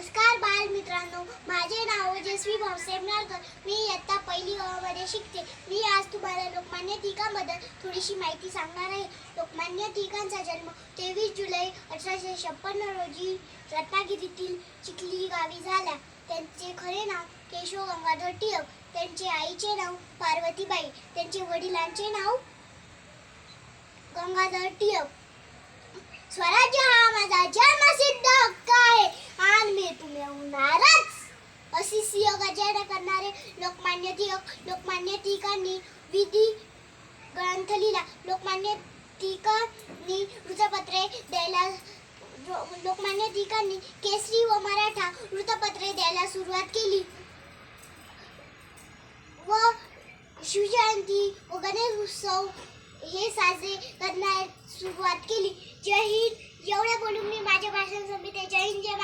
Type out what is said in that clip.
नमस्कार बाल मित्रांनो माझे नाव ओजस्वी भाऊसाहेब नारकर. मी इयत्ता पहिली गावामध्ये शिकते. मी आज तुम्हाला लोकमान्य टिकांबद्दल थोडीशी माहिती सांगणार आहे. लोकमान्य टिकांचा जन्म तेवीस जुलै अठराशे छप्पन्न रोजी रत्नागिरीतील चिखली गावी झाला. त्यांचे खरे नाव केशव गंगाधर टिळक. त्यांचे आईचे नाव पार्वतीबाई. त्यांचे वडिलांचे नाव गंगाधर टिळक. स्वराज्य हा माझा जन्म. अशी करणारे लोकमान्य टिळक लोकमान्य टिळकांनी विधी ग्रंथ लिहिला. लोकमान्य टिळकांनी वृत्तपत्रे द्यायला लोकमान्य टिळकांनी केसरी व मराठा वृत्तपत्रे द्यायला सुरुवात केली. व शिवजयंती व गणेश उत्सव हे साजरे करण्यास सुरुवात केली. जय हिंद. एवढे बोलून मी माझ्या भाषण संपते जय हिंद जय